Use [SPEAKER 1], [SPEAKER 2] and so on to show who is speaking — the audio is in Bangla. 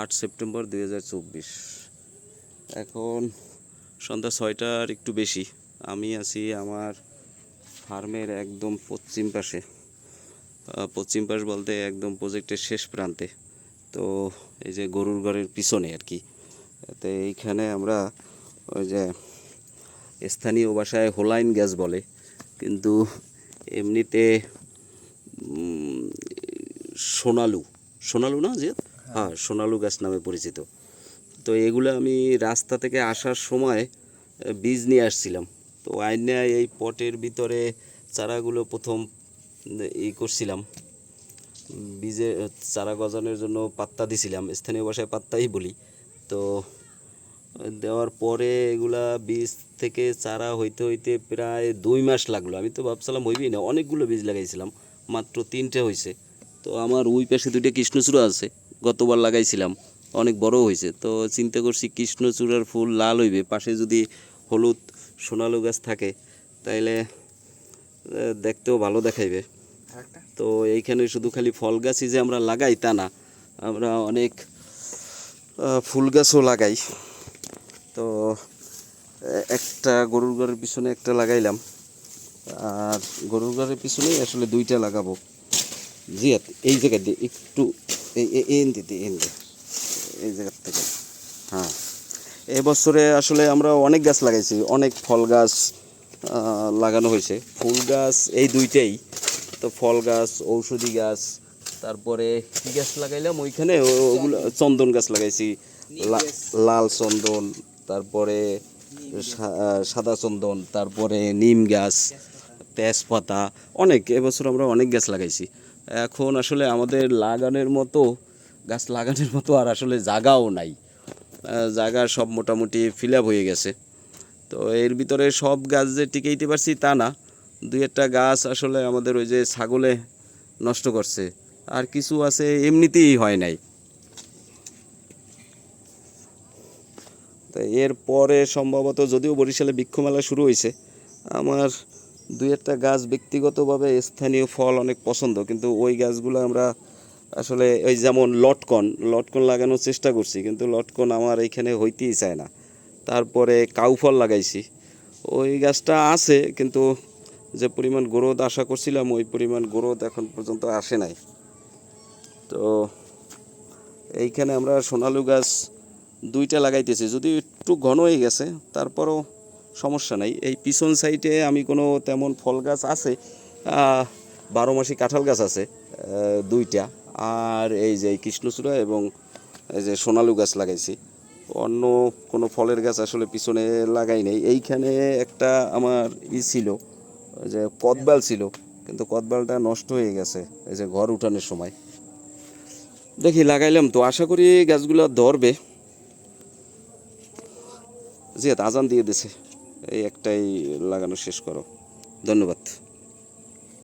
[SPEAKER 1] আট সেপ্টেম্বর দু হাজার চব্বিশ। এখন সন্ধ্যা ছয়টার একটু বেশি। আমি আছি আমার ফার্মের একদম পশ্চিম পাশে। পশ্চিম পাশ বলতে একদম প্রজেক্টের শেষ প্রান্তে। তো এই যে গরুর ঘরের পিছনে আর কি। তো এইখানে আমরা ওই যে স্থানীয় ভাষায় হোলাইন গ্যাস বলে। কিন্তু এমনিতে সোনালু। সোনালু না যে হ্যাঁ সোনালু গাছ নামে পরিচিত। তো এগুলো আমি রাস্তা থেকে আসার সময় বীজ নিয়ে আসছিলাম। তো আইনে এই পটের ভিতরে চারাগুলো প্রথম, ই করছিলাম। বীজে, চারা গজানোর জন্য পাত্তা দিছিলাম। স্থানীয় ভাষায় পাত্তাই বলি। তো দেওয়ার পরে এগুলা বীজ থেকে চারা হইতে হইতে প্রায় দুই মাস লাগল। আমি তো ভাবছিলাম হইবই না। অনেকগুলো বীজ লাগাইছিলাম। মাত্র তিনটে হয়েছে তো আমার ওই পাশে দুইটা কৃষ্ণচূড়া আছে। গতবার লাগাইছিলাম। অনেক বড় হয়েছে। তো চিন্তা করছি কৃষ্ণচূড়ার ফুল লাল হইবে। পাশে যদি হলুদ সোনালু গাছ থাকে, তাইলে দেখতেও ভালো দেখাইবে। তো এইখানে শুধু খালি ফল গাছই যে আমরা লাগাই তা না, আমরা অনেক ফুল গাছও লাগাই। তো একটা গরুর ঘরের পিছনে একটা লাগাইলাম। আর গরুর ঘরের পিছনেই আসলে দুইটা লাগাবো। জিয়াত এই জায়গা দিয়ে একটু এই- এই দিতে এই জায়গার থেকে। হ্যাঁ। এবছরে আসলে আমরা অনেক গাছ লাগাইছি অনেক ফল গাছ লাগানো হয়েছে। ফুল গাছ এই দুইটাই। তো ফল গাছ ঔষধি গাছ তারপরে কি গাছ লাগাইলাম ওইখানে? ওগুলো চন্দন। গাছ লাগাইছি। লাল চন্দন তারপরে সাদা চন্দন তারপরে নিম গাছ। তেজপাতা। অনেক এবছর আমরা অনেক গাছ লাগাইছি। এখন আসলে আমাদের লাগানোর মতো, গাছ লাগানোর মতো আর আসলে জায়গাও নাই। জায়গা সব মোটামুটি ফিল হয়ে গেছে। তো এর ভিতরে সব গাছ যে টিকাইতে পারছি তা না। দুই একটা গাছ আসলে আমাদের ওই যে ছাগলে নষ্ট করছে। আর কিছু আছে এমনিতেই হয় নাই। তো এর পরে সম্ভবত যদিও বরিশালে বৃক্ষমেলা শুরু হয়েছে, আমার দুই একটা গাছ ব্যক্তিগতভাবে স্থানীয় ফল অনেক পছন্দ, কিন্তু ওই গাছগুলো আমরা আসলে ওই যেমন লটকন লটকন লাগানোর চেষ্টা করছি, কিন্তু লটকন আমার এইখানে হইতেই চায় না। তারপরে কাউ ফল লাগাইছি। ওই গাছটা আছে, কিন্তু যে পরিমাণ গ্রোথ আশা করছিলাম, ওই পরিমাণ গ্রোথ এখন পর্যন্ত আসে নাই। তো এইখানে আমরা সোনালু গাছ দুইটা লাগাইতেছি যদি একটু ঘন হয়ে গেছে, তারপরও সমস্যা নাই। এই পিছন সাইডে আমি কোনো তেমন ফল গাছ আছে বারো মাসি কাঁঠাল গাছ আছে দুইটা। আর এই যে কৃষ্ণচূড়া এবং এই যে সোনালু গাছ লাগাইছি। অন্য কোনো ফলের গাছ আসলে পিছনে লাগাই নেই। এইখানে একটা আমার ই ছিল, যে কদবাল ছিল, কিন্তু কদবালটা নষ্ট হয়ে গেছে, এই যে ঘর উঠানোর সময়। দেখি, লাগাইলাম তো। আশা করি গাছগুলো ধরবে। জিয়াত আজান দিয়ে দিছে। এই একটাই লাগানো শেষ করো। ধন্যবাদ।